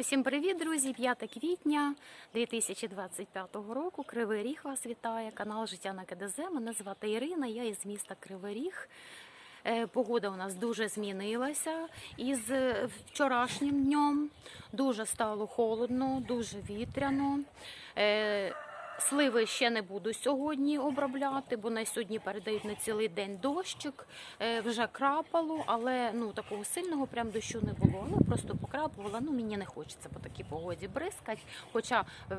Усім привіт, друзі! 5 квітня 2025 року. Кривий Ріг вас вітає. Канал Життя на КДЗ. Мене звати Ірина. Я із міста Кривий Ріг. Е, Погода у нас дуже змінилася із е, вчорашнім днем. Дуже стало холодно, дуже вітряно. Сливи ще не буду сьогодні обробляти, бо на сьогодні передають на цілий день дощик. Е, Вже крапало, але ну такого сильного прям дощу не було. Ну просто покрапувала. Ну мені не хочеться по такій погоді бризкати. Хоча е,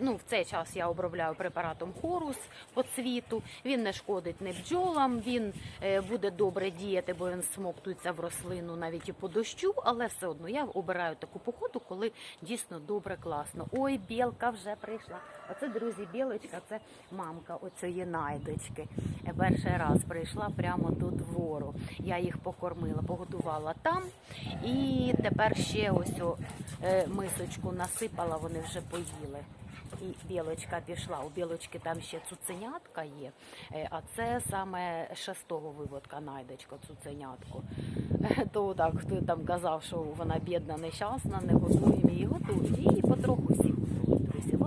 ну в цей час я обробляю препаратом хорус по цвіту. Він не шкодить не бджолам, він е, буде добре діяти, бо він смоктується в рослину навіть і по дощу, але все одно я обираю таку погоду, коли дійсно добре, класно. Ой, білка вже прийшла. Оце, друзі, білочка, це мамка оцієї найдочки. Перший раз прийшла прямо до двору. Я їх покормила, погодувала там. І тепер ще ось е, мисочку насипала, вони вже поїли. І білочка пішла. У білочки там ще цуценятка є, е, а це саме шестого виводка найдечко, цуценятко. Е, То так, хто там казав, що вона бідна, нещасна, не годуємо її, готують. Її потроху всі друзі.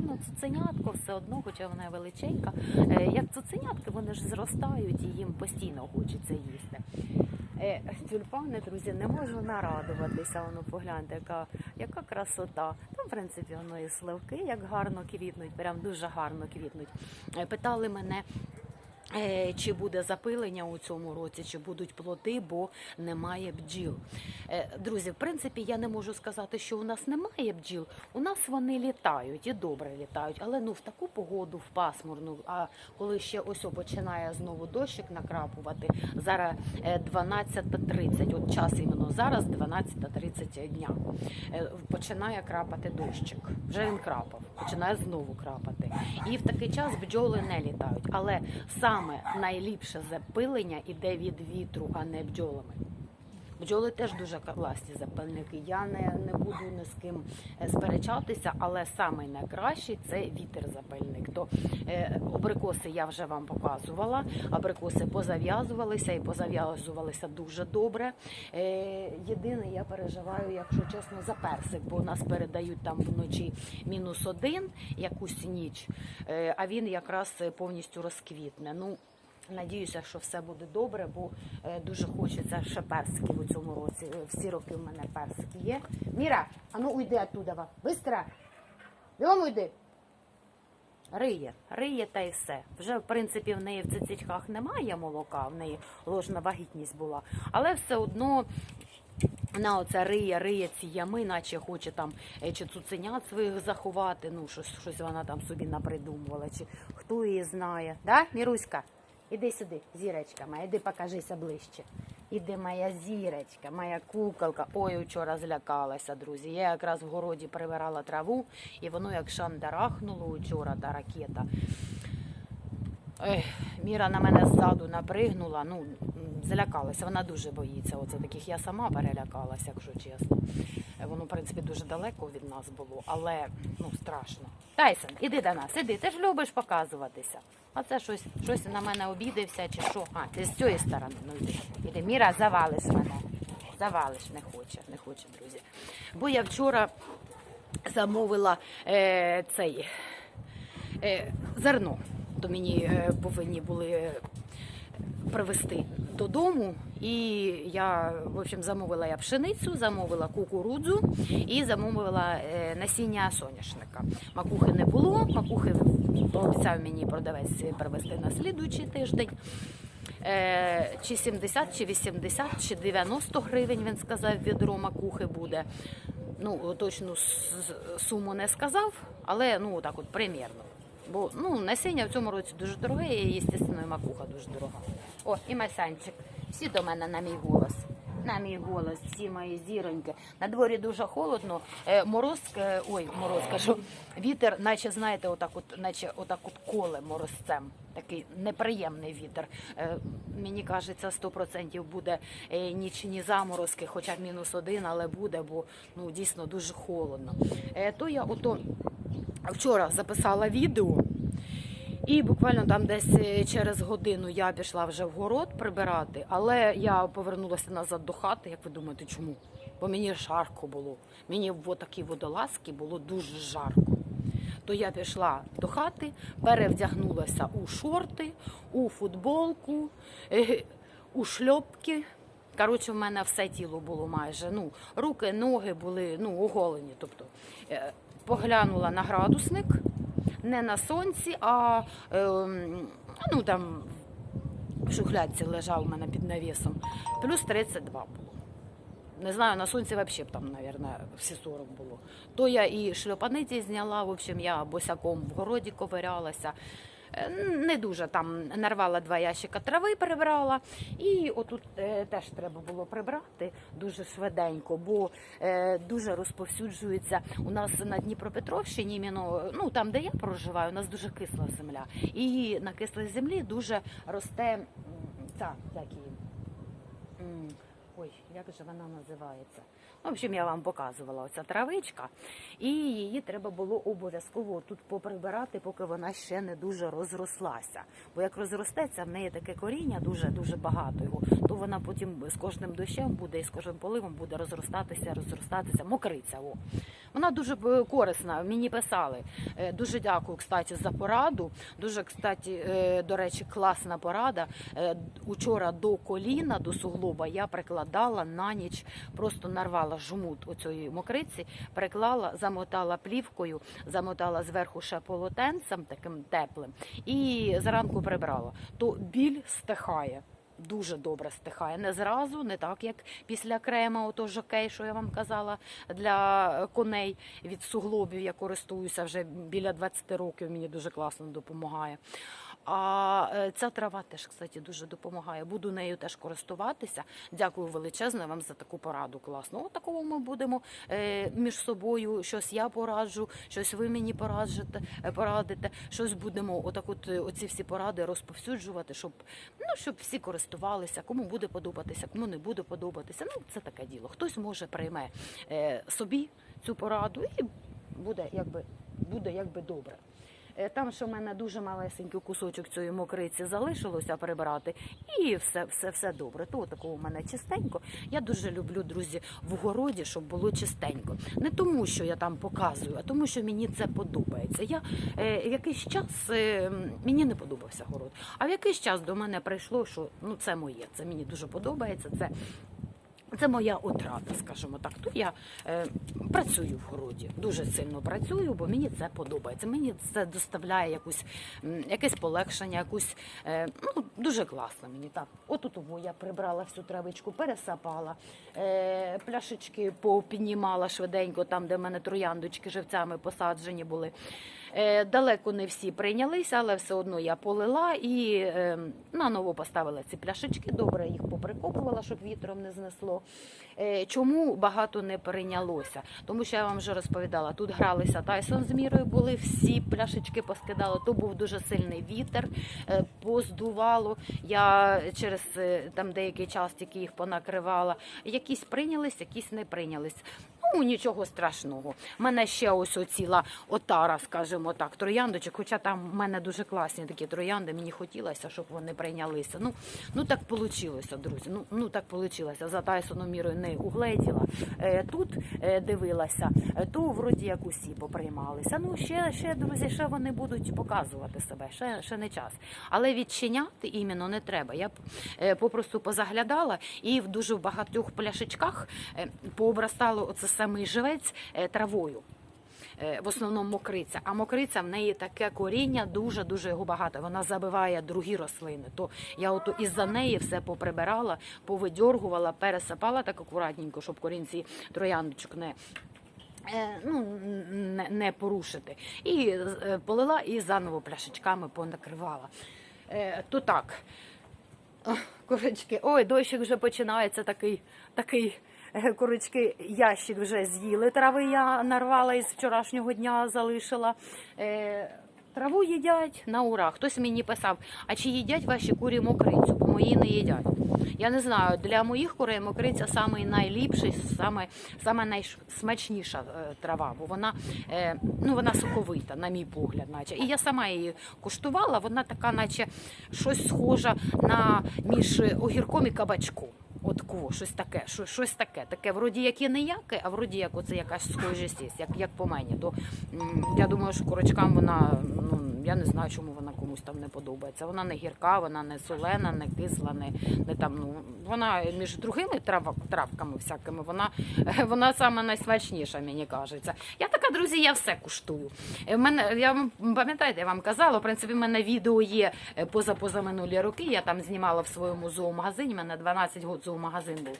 Воно цуценятко все одно, хоча вона величенька. Е, Як цуценятки, вони ж зростають і їм постійно хочеться їсти. Е, Тюльпани, друзі, не можу нарадуватися. Воно погляньте, яка, яка красота. Там, в принципі, воно і сливки, як гарно квітнуть, прям дуже гарно квітнуть. Е, Питали мене. Е, Чи буде запилення у цьому році, чи будуть плоди, бо немає бджіл. Е, Друзі, в принципі, я не можу сказати, що у нас немає бджіл. У нас вони літають і добре літають, але ну в таку погоду, в пасмурну. А коли ще ось починає знову дощик накрапувати, зараз е, 12.30, от час іменно зараз 12.30 дня. Е, Починає крапати дощик. Вже він крапав, починає знову крапати. І в такий час бджоли не літають. Але саме найліпше запилення іде від вітру, а не бджолами. Бджоли теж дуже класні запальники. Я не, не буду ні з ким е, сперечатися, але саме найкращий це вітер запальник. То е, абрикоси я вже вам показувала. Абрикоси позав'язувалися і позав'язувалися дуже добре. Е, єдине, я переживаю, якщо чесно, за персик, бо нас передають там вночі мінус один якусь ніч, е, а він якраз повністю розквітне. Ну, Надіюся, що все буде добре, бо е, дуже хочеться ще персиків у цьому році. Е, Всі роки в мене персики є. Міра, а ну уйди оттуда. Быстро. Бігом уйди. Риє, риє та й все. Вже, в принципі, в неї в цицичках немає молока, в неї ложна вагітність була. Але все одно вона оце риє, риє ці ями, наче хоче там е, чи цуценят своїх заховати. Ну, щось, щось вона там собі напридумувала, чи хто її знає. Да, Міруська? Іди сюди, зірочка моя, іди покажися ближче. Іди моя зірочка, моя куколка. Ой, вчора злякалася, друзі. Я якраз в городі прибирала траву, і воно як шандарахнуло вчора та ракета. Ех, Міра на мене ззаду напригнула, ну, злякалася. Вона дуже боїться. Оце таких я сама перелякалася, якщо чесно. Воно, в принципі, дуже далеко від нас було, але ну, страшно. Тайсон, іди до нас, іди, ти ж любиш показуватися. А це щось, щось на мене обідався чи що. А, ти з цієї сторони. Ну йди. Іди, Міра, завалиш мене. Завалиш, не хоче, не хоче, друзі. Бо я вчора замовила е, цей е, зерно. То мені е, повинні були е, привезти додому. І я в общем, замовила я пшеницю, замовила кукурудзу і замовила е, насіння соняшника. Макухи не було, макухи пообіцяв мені продавець привезти на слідуючий тиждень. Е, Чи 70, чи 80, чи 90 гривень, він сказав, відро макухи буде. Ну, точну суму не сказав, але ну так от примірно. Бо ну, насіння в цьому році дуже дороге, і, звісно, макуха дуже дорога. О, і Масянчик. Всі до мене на мій голос. На мій голос, всі мої зіроньки. На дворі дуже холодно. Е, мороз, е, ой, мороз кажу, вітер, наче знаєте, отак от, наче отак от коле морозцем. Такий неприємний вітер. Е, мені кажеться, 100% буде нічні заморозки, хоча мінус один, але буде, бо ну дійсно дуже холодно. То я ото вчора записала відео. І буквально там десь е, через годину я пішла вже в город прибирати, але я повернулася назад до хати. Як ви думаєте, чому? Бо мені жарко було. Мені в такі водолазки було дуже жарко. То я пішла до хати, перевдягнулася у шорти, у футболку, е, у шльопки. Коротше, в мене все тіло було майже. Ну, руки, ноги були ну, оголені. Тобто е, поглянула на градусник, не на сонці, а ем, ну, там в шухлядці лежав у мене під навісом. Плюс 32 було. Не знаю, на сонці взагалі б там, мабуть, всі 40 було. То я і шльопаниці зняла, в общем, я босяком в городі ковирялася. Не дуже там нарвала два ящика трави, прибрала. І отут е, теж треба було прибрати дуже швиденько, бо е, дуже розповсюджується у нас на Дніпропетровщині, іменно, ну там, де я проживаю, у нас дуже кисла земля. І на кислій землі дуже росте ця, як її, Ой, як же вона називається? В общем, я вам показувала оця травичка, і її треба було обов'язково тут поприбирати, поки вона ще не дуже розрослася. Бо як розростеться, в неї таке коріння дуже дуже багато його, то вона потім з кожним дощем буде і з кожним поливом буде розростатися, розростатися, мокриця. О. Вона дуже е, корисна. Мені писали. Е, Дуже дякую, кстати, за пораду. Дуже, кстати, е, до речі, класна порада. Учора до коліна, до суглоба я прикладала на ніч, просто нарвала жмут оцієї мокриці, приклала, замотала плівкою, замотала зверху ще полотенцем таким теплим, і зранку прибрала. То біль стихає. Дуже добре стихає. Не зразу, не так, як після крема, ото жокей, що я вам казала, для коней від суглобів. Я користуюся вже біля 20 років, мені дуже класно допомагає. А е, ця трава теж, кстати, дуже допомагає. Буду нею теж користуватися. Дякую величезне вам за таку пораду. Класно. От такого ми будемо е, між собою. Щось я пораджу, щось ви мені порадите, е, порадите. Щось будемо отак, от оці всі поради розповсюджувати, щоб ну щоб всі користувалися. Кому буде подобатися, кому не буде подобатися. Ну це таке діло. Хтось може прийме собі цю пораду і буде якби буде якби добре. Е, Там, що в мене дуже малесенький кусочок цієї мокриці залишилося прибирати, і все, все, все добре. То такого у мене чистенько. Я дуже люблю, друзі, в городі, щоб було чистенько. Не тому, що я там показую, а тому, що мені це подобається. Я е, якийсь час е, мені не подобався город. А в якийсь час до мене прийшло, що ну це моє, це мені дуже подобається. Це це моя отрада, скажімо так. То я е, працюю в городі, дуже сильно працюю, бо мені це подобається. Мені це доставляє якусь якесь полегшення, якусь е, ну дуже класно мені так. Отут я прибрала всю травичку, пересапала, е, пляшечки попіднімала швиденько, там, де в мене трояндочки живцями посаджені були. Е, далеко не всі прийнялися, але все одно я полила і е, наново поставила ці пляшечки. Добре їх поприкопувала, щоб вітром не знесло. Е, чому багато не прийнялося? Тому що я вам вже розповідала, тут гралися Тайсон з мірою, були всі пляшечки поскидали. То був дуже сильний вітер, поздувало. Я через там деякий час тільки їх понакривала. Якісь прийнялись, якісь не прийнялись. Ну, нічого страшного. У мене ще ось оціла отара, скажімо так, трояндочок. Хоча там в мене дуже класні такі троянди, мені хотілося, щоб вони прийнялися. Ну, ну так вийшло, друзі. Ну, ну так вийшло. За Тайсоном мірою не угледіла. Е, тут е, дивилася, е, то вроді як усі поприймалися. Ну, ще, ще, друзі, ще вони будуть показувати себе, ще, ще не час. Але відчиняти іменно не треба. Я попросту позаглядала і в дуже багатьох пляшечках пообрастало оце самий живець е, травою. Е, В основному мокриця, а мокриця в неї таке коріння, дуже дуже його багато. Вона забиває другі рослини. То я ото із-за неї все поприбирала, повидьоргувала, пересипала так акуратненько, щоб корінці трояндочок не. е, Ну, не, порушити. І полила і заново пляшечками понакривала. То так, Ох, Курочки, ой, дощик вже починається такий, такий. Е, Курочки, ящик вже з'їли. Трави я нарвала із вчорашнього дня, залишила. Е, Траву їдять на ура. Хтось мені писав, а чи їдять ваші курі мокрицю? Бо мої не їдять. Я не знаю, для моїх курей мокриця самий найліпший, саме, саме найсмачніша е, трава, бо вона, ну, вона соковита, на мій погляд, наче. І я сама її куштувала, вона така, наче щось схожа на між огірком і кабачком. От кого, щось таке, що- щось таке. Таке вроді як і неяке, а вроді як оце якась схожість є, як, як по мені. То я думаю, що курочкам вона, ну я не знаю, чому вона комусь там не подобається. Вона не гірка, вона не солена, не кисла, не, не там. Ну вона між другими трав, травками всякими, вона, вона саме найсмачніша, мені кажеться. Я така, друзі, я все куштую. Е, В мене я пам'ятаєте, я вам казала, в принципі, в мене відео є е, поза позаминулі роки. Я там знімала в своєму зоомагазині. У мене 12 років зоомагазин був.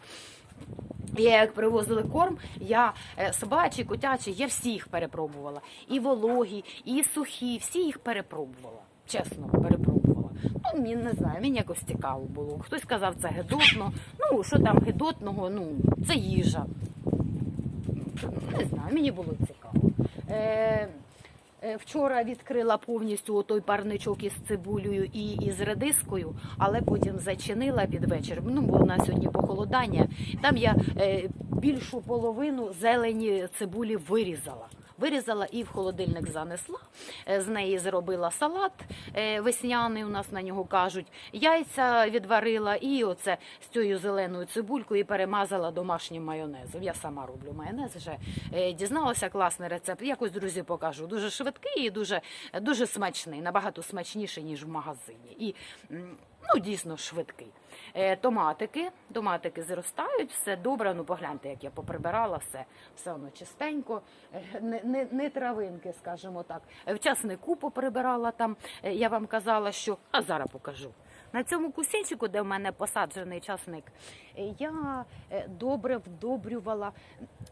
Я як привозили корм, я собачий, собачі, котячі, я всі їх перепробувала. І вологі, і сухі, всі їх перепробувала. Чесно, перепробувала. Ну, мені не знаю, мені якось цікаво було. Хтось казав, це гидотно. Ну, що там гидотного, ну, це їжа. Не знаю, мені було цікаво. Е, е, Вчора відкрила повністю той парничок із цибулею і із редискою, але потім зачинила під вечір. Ну, бо у нас сьогодні похолодання. Там я е, більшу половину зелені цибулі вирізала. Вирізала і в холодильник занесла. Е, З неї зробила салат е, весняний. У нас на нього кажуть. Яйця відварила і оце з цією зеленою цибулькою перемазала домашнім майонезом. Я сама роблю майонез. Вже е, дізналася класний рецепт. Якось друзі покажу. Дуже швидкий і дуже, дуже смачний, набагато смачніший ніж в магазині. І ну дійсно швидкий. Е, Томатики, томатики зростають, все добре. Ну погляньте, як я поприбирала все, все воно чистенько, Е, не, не, не травинки, скажімо так. Е, В часнику поприбирала там. е, Я вам казала, що а зараз покажу. На цьому кусінчику, де в мене посаджений часник, е, я е, добре вдобрювала,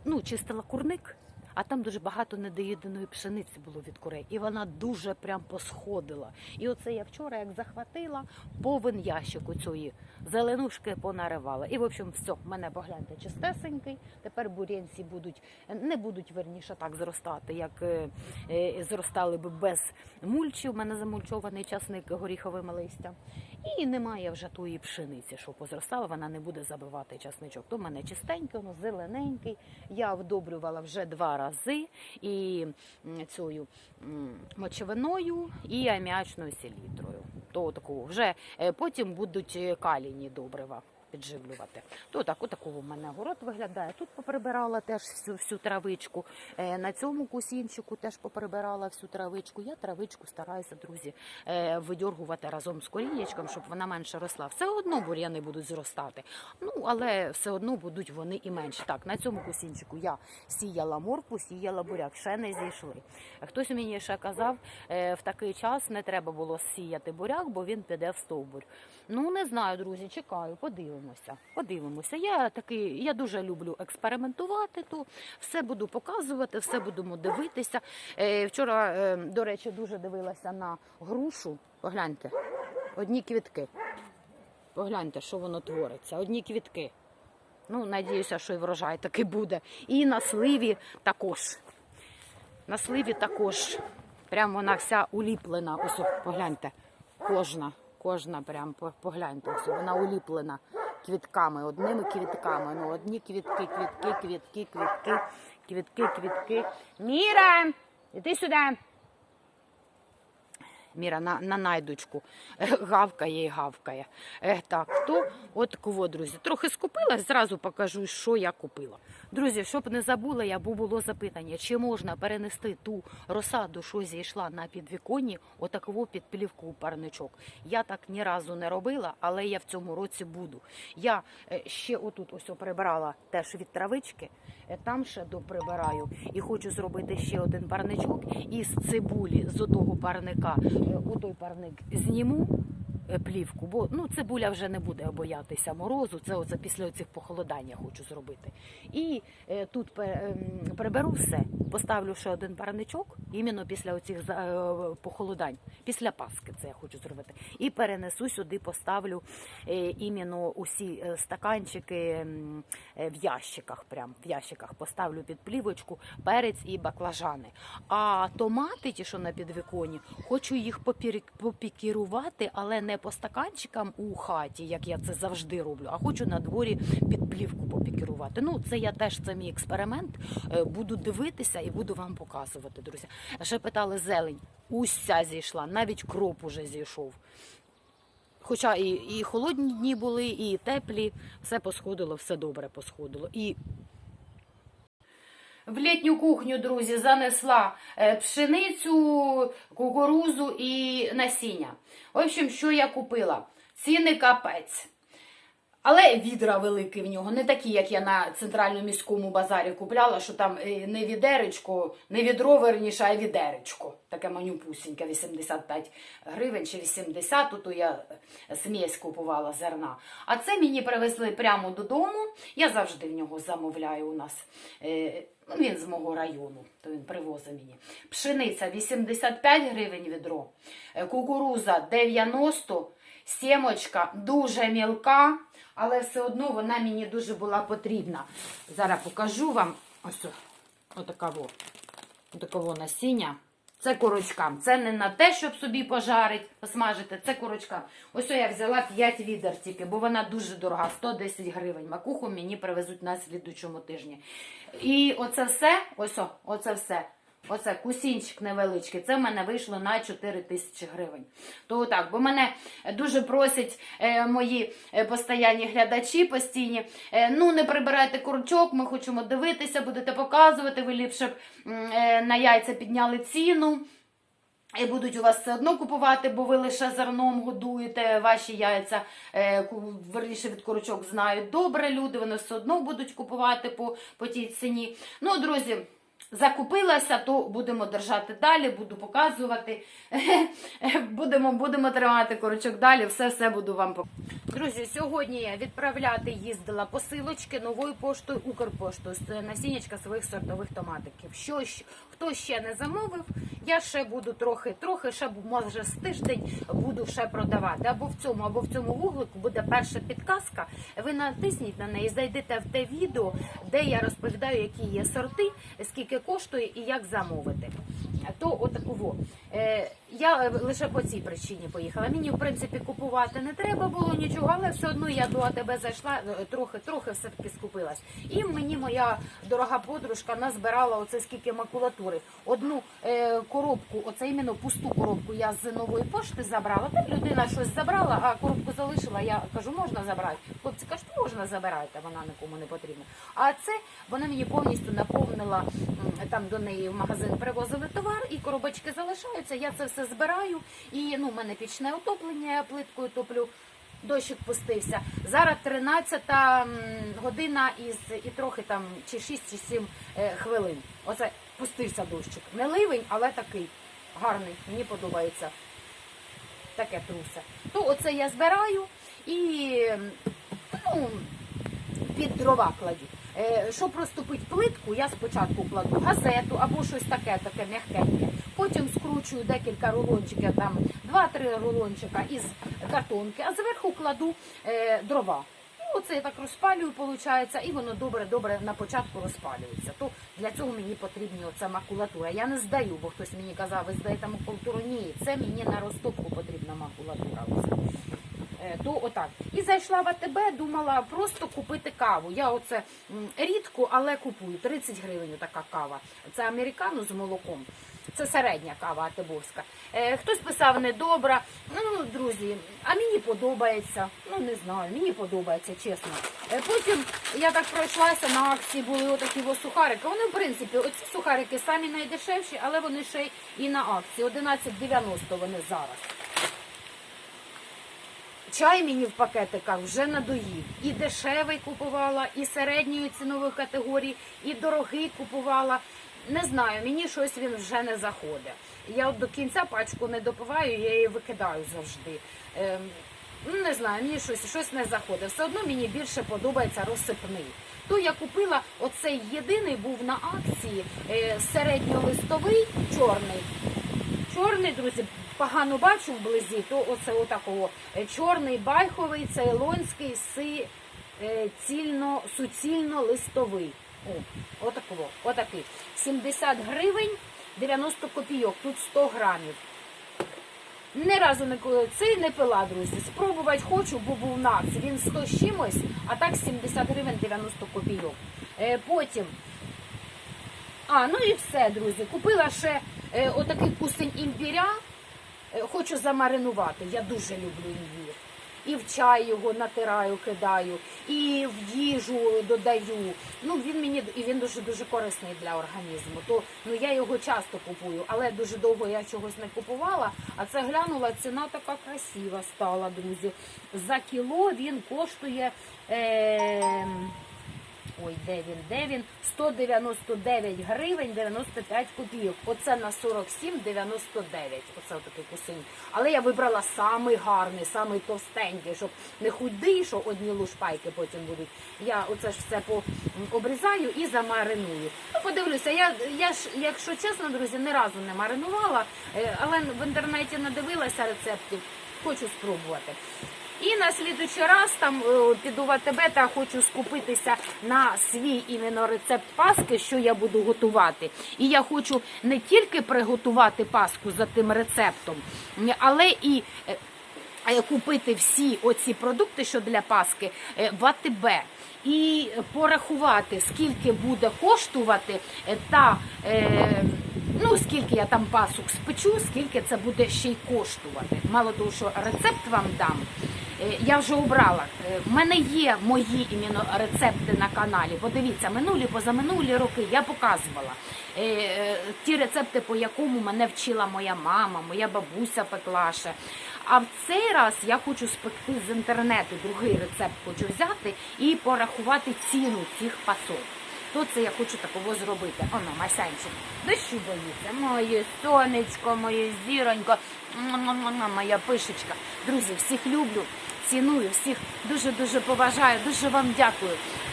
ну, чистила курник. А там дуже багато недоїденої пшениці було від курей, і вона дуже прям посходила. І оце я вчора, як захватила, повен ящик у цієї зеленушки понаривала. І в общем, все, мене погляньте чистесенький. Тепер бур'янці будуть не будуть верніше так зростати, як е, е, зростали би без мульчі. У мене замульчований часник горіховим листям. І немає вже тої пшениці, що позростала, вона не буде забивати часничок. То в мене чистенький, воно зелененький. Я вдобрювала вже два рази і цією мочовиною і аміачною селітрою. То такого вже е, потім будуть каліні добрива. Підживлювати. То так, отакого в мене город виглядає. Тут поприбирала теж всю, всю травичку. Е, на цьому кусінчику теж поприбирала всю травичку. Я травичку стараюся, друзі, е, видьоргувати разом з корінечком, щоб вона менше росла. Все одно бур'яни будуть зростати. Ну, але все одно будуть вони і менші. Так, на цьому кусінчику я сіяла моркву, сіяла буряк, ще не зійшли. Хтось мені ще казав, е, в такий час не треба було сіяти буряк, бо він піде в стовбур. Ну, не знаю, друзі, чекаю, подивимося. Подивимося. Я такий, я дуже люблю експериментувати, то все буду показувати, все будемо дивитися. Е, вчора, е, до речі, дуже дивилася на грушу. Погляньте, одні квітки. Погляньте, що воно твориться. Одні квітки. Ну, надіюся, що і врожай таки буде. І на сливі також. На сливі також. Прям вона вся уліплена. Ось погляньте. Кожна, кожна прям погляньте. Вона уліплена квітками, одними квітками. Ну, одні квітки, квітки, квітки, квітки, квітки, квітки. Міра! Іди сюди. Міра на, на найдучку Е, гавкає і гавкає. Е, так, то от кого, друзі. Трохи скупилась, зразу покажу, що я купила. Друзі, щоб не забула, я бо було запитання, чи можна перенести ту розсаду, що зійшла на підвіконні, отаково під плівку парничок. Я так ні разу не робила, але я в цьому році буду. Я е, ще отут ось прибирала теж від травички, е, там ще доприбираю. І хочу зробити ще один парничок із цибулі з отого парника. Е, Отой парник зніму. Е, плівку, бо ну цибуля вже не буде боятися морозу. Це оце після цих похолодань я хочу зробити. І е, тут пе- ем, все, поставлю ще один парничок, іменно після оцих е, похолодань, після Паски це я хочу зробити. І перенесу сюди, поставлю е, іменно усі е, стаканчики в ящиках. Прям в ящиках поставлю під плівочку перець і баклажани. А томати, ті, що на підвіконі, хочу їх попікірувати, але не по стаканчикам у хаті, як я це завжди роблю, а хочу на дворі під плівку попікірувати. Ну, це я теж це мій експеримент. Буду дивитися і буду вам показувати, друзі. Ще питали зелень. Уся зійшла, навіть кроп уже зійшов. Хоча і, і холодні дні були, і теплі, все посходило, все добре посходило. І в літню кухню, друзі, занесла е, пшеницю, кукурузу і насіння. В общем, що я купила? Ціни капець. Але відра великі в нього, не такі, як я на центральному міському базарі купляла, що там е, не відеречко, не відро верніше, а відеречко. Таке манюпусіньке, 85 гривень чи 80, то я е, смесь купувала зерна. А це мені привезли прямо додому. Я завжди в нього замовляю у нас. Е, Ну, він з мого району, то він привозить мені. Пшениця 85 гривень відро, кукуруза 90, сімочка дуже мілка, але все одно вона мені дуже була потрібна. Зараз покажу вам ось отака во, отаково насіння. Це курочкам. Це не на те, щоб собі пожарити, посмажити. Це курочкам. Ось я взяла 5 відер тільки, бо вона дуже дорога, 110 гривень. Макуху мені привезуть на слідучому тижні. І оце все, ось оце все. Оце кусінчик невеличкий. Це в мене вийшло на 4 тисячі гривень. То так, бо мене дуже просять е, мої е, постоянні глядачі постійні. Е, ну, не прибирайте курчок, ми хочемо дивитися, будете показувати. Ви ліпше б е, на яйця підняли ціну. І будуть у вас все одно купувати, бо ви лише зерном годуєте ваші яйця. Е, верніше від курочок знають добре люди, вони все одно будуть купувати по, по тій ціні. Ну, друзі, закупилася, то будемо держати далі, буду показувати. Будемо, будемо тримати курочок далі, все все буду вам показувати. Друзі, сьогодні я відправляти їздила посилочки новою поштою Укрпоштою з насіннячка своїх сортових томатиків. Що хто ще не замовив, я ще буду трохи, трохи ще може з тиждень буду ще продавати. Або в цьому, або в цьому вуглику буде перша підказка. Ви натисніть на неї, зайдете в те відео, де я розповідаю, які є сорти, скільки коштує і як замовити. То отаку во. Я е, лише по цій причині поїхала. Мені в принципі купувати не треба було нічого, але все одно я до АТБ зайшла е, трохи, трохи все таки скупилась. І мені моя дорога подружка назбирала оце скільки макулатури. Одну е, коробку, оце іменно пусту коробку, я з нової пошти забрала. Так людина щось забрала, а коробку залишила. Я кажу, можна забрати. Хлопці кажуть, можна забирайте, вона нікому не потрібна. А це вона мені повністю наповнила там до неї в магазин привозили товар, і коробочки залишаються. Я це все збираю. І ну, в мене пічне отоплення, я плиткою топлю. Дощик пустився. Зараз 13 м, година із і трохи там чи 6 чи 7 е, хвилин. Оце пустився дощик. Не ливень, але такий гарний. Мені подобається таке трусе. То оце я збираю і ну, під дрова кладу. Е, Щоб розтопити плитку, я спочатку кладу газету або щось таке, таке м'якеньке. Потім скручую декілька рулончиків, там 2-3 рулончика із картонки, а зверху кладу е, дрова. І оце я так розпалюю, виходить, і воно добре-добре на початку розпалюється. То для цього мені потрібна оця макулатура. Я не здаю, бо хтось мені казав, ви здаєте макулатуру. Ні, це мені на розтопку потрібна макулатура. Е, то отак. І зайшла в АТБ, думала просто купити каву. Я оце рідко, але купую. 30 гривень така кава. Це американу з молоком. Це середня кава атебовська. Е, хтось писав недобра. Ну, друзі, а мені подобається. Ну, не знаю, мені подобається, чесно. Е, потім я так пройшлася на акції, були отакі сухарики. Вони, в принципі, оці сухарики самі найдешевші, але вони ще й і на акції. 11,90 вони зараз. Чай мені в пакетиках вже надоїв. І дешевий купувала, і середньої цінової категорії, і дорогий купувала. Не знаю, мені щось він вже не заходить. Я от до кінця пачку не допиваю, я її викидаю завжди. Ем, ну, не знаю, мені щось, щось не заходить. Все одно мені більше подобається розсипний. То я купила оцей єдиний був на акції е, середньолистовий чорний. Чорний, друзі, погано бачу вблизі, то оце отакого. Е, Чорний байховий, цейлонський, си, е, цільно, суцільно листовий. О, отакого, отакий. 70 гривень, 90 копійок, тут 100 грамів. Ні разу не цей не пила, друзі. Спробувати хочу, бо був на це. Він 100 з чимось, а так 70 гривень 90 копійок. Е, потім. А, ну і все, друзі. Купила ще е, отакий кусень імбіря. Е, хочу замаринувати. Я дуже люблю імбір. І в чай його натираю, кидаю, і в їжу додаю. Ну він мені і він дуже дуже корисний для організму. То ну я його часто купую, але дуже довго я чогось не купувала. А це глянула, ціна така красива стала, друзі. За кіло він коштує. Е, Ой, де він, де він? 199 гривень 95 копійок. Оце на 47,99. Оце отакий кусень. Але я вибрала самий гарний, самий товстенький, щоб не худий, що одні лушпайки потім будуть. Я оце ж все обрізаю і замариную. Ну, подивлюся, я, я ж, якщо чесно, друзі, ні разу не маринувала, е, але в інтернеті надивилася рецептів, хочу спробувати. І на слідуючий раз там е, піду в АТБ та хочу скупитися на свій іменно рецепт паски, що я буду готувати. І я хочу не тільки приготувати паску за тим рецептом, але і е, купити всі оці продукти, що для паски, е, в АТБ. І порахувати, скільки буде коштувати та ну скільки я там пасок спечу, скільки це буде ще й коштувати. Мало того, що рецепт вам дам. Е, Я вже обрала. Е, В мене є мої іменно рецепти на каналі. Подивіться, минулі, позаминулі роки я показувала Е, ті рецепти, по якому мене вчила моя мама, моя бабуся пекла ще. А в цей раз я хочу спекти з інтернету другий рецепт хочу взяти і порахувати ціну цих пасок. То це я хочу такого зробити. Оно, Масянчик, дощу боїться. Моє сонечко, моє зіронько, моя пишечка. Друзі, всіх люблю, ціную, всіх дуже-дуже поважаю, дуже вам дякую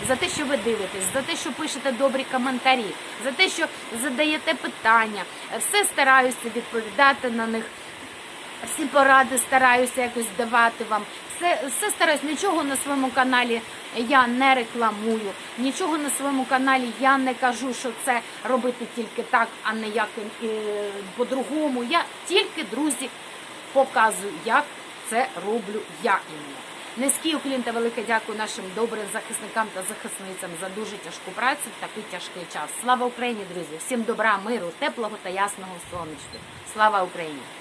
за те, що ви дивитесь, за те, що пишете добрі коментарі, за те, що задаєте питання. Все стараюся відповідати на них. Всі поради стараюся якось давати вам. Все, все стараюсь, нічого на своєму каналі я не рекламую, нічого на своєму каналі я не кажу, що це робити тільки так, а не як е, по-другому. Я тільки, друзі, показую, як це роблю я іменно. Низький уклін та велике дякую нашим добрим захисникам та захисницям за дуже тяжку працю в такий тяжкий час. Слава Україні, друзі! Всім добра, миру, теплого та ясного сонечку. Слава Україні!